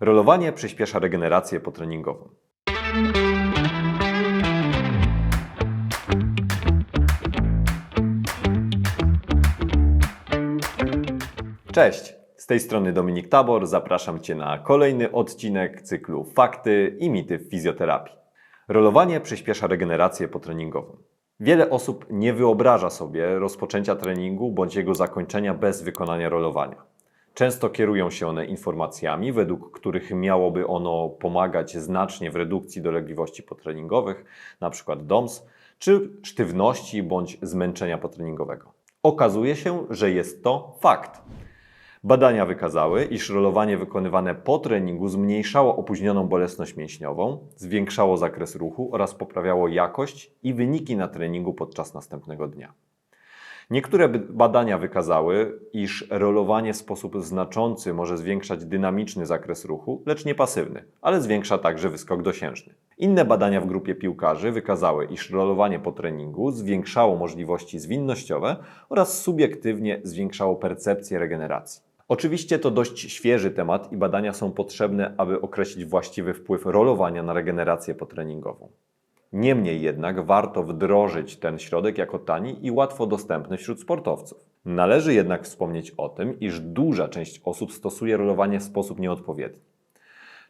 Rolowanie przyspiesza regenerację potreningową. Cześć, z tej strony Dominik Tabor. Zapraszam Cię na kolejny odcinek cyklu Fakty i mity w fizjoterapii. Rolowanie przyspiesza regenerację potreningową. Wiele osób nie wyobraża sobie rozpoczęcia treningu bądź jego zakończenia bez wykonania rolowania. Często kierują się one informacjami, według których miałoby ono pomagać znacznie w redukcji dolegliwości potreningowych, np. DOMS, czy sztywności bądź zmęczenia potreningowego. Okazuje się, że jest to fakt. Badania wykazały, iż rolowanie wykonywane po treningu zmniejszało opóźnioną bolesność mięśniową, zwiększało zakres ruchu oraz poprawiało jakość i wyniki na treningu podczas następnego dnia. Niektóre badania wykazały, iż rolowanie w sposób znaczący może zwiększać dynamiczny zakres ruchu, lecz nie pasywny, ale zwiększa także wyskok dosiężny. Inne badania w grupie piłkarzy wykazały, iż rolowanie po treningu zwiększało możliwości zwinnościowe oraz subiektywnie zwiększało percepcję regeneracji. Oczywiście to dość świeży temat i badania są potrzebne, aby określić właściwy wpływ rolowania na regenerację potreningową. Niemniej jednak warto wdrożyć ten środek jako tani i łatwo dostępny wśród sportowców. Należy jednak wspomnieć o tym, iż duża część osób stosuje rolowanie w sposób nieodpowiedni.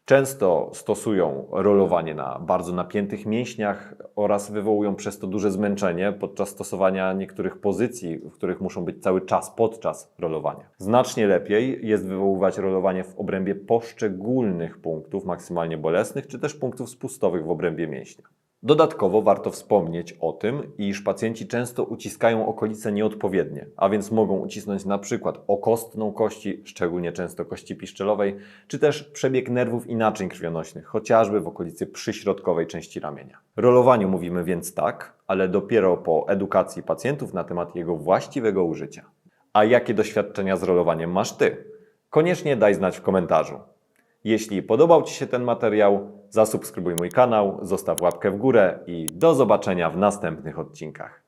Często stosują rolowanie na bardzo napiętych mięśniach oraz wywołują przez to duże zmęczenie podczas stosowania niektórych pozycji, w których muszą być cały czas podczas rolowania. Znacznie lepiej jest wywoływać rolowanie w obrębie poszczególnych punktów maksymalnie bolesnych, czy też punktów spustowych w obrębie mięśnia. Dodatkowo warto wspomnieć o tym, iż pacjenci często uciskają okolice nieodpowiednie, a więc mogą ucisnąć na przykład okostną kości, szczególnie często kości piszczelowej, czy też przebieg nerwów i naczyń krwionośnych, chociażby w okolicy przyśrodkowej części ramienia. Rolowaniu mówimy więc tak, ale dopiero po edukacji pacjentów na temat jego właściwego użycia. A jakie doświadczenia z rolowaniem masz Ty? Koniecznie daj znać w komentarzu. Jeśli podobał Ci się ten materiał, zasubskrybuj mój kanał, zostaw łapkę w górę i do zobaczenia w następnych odcinkach.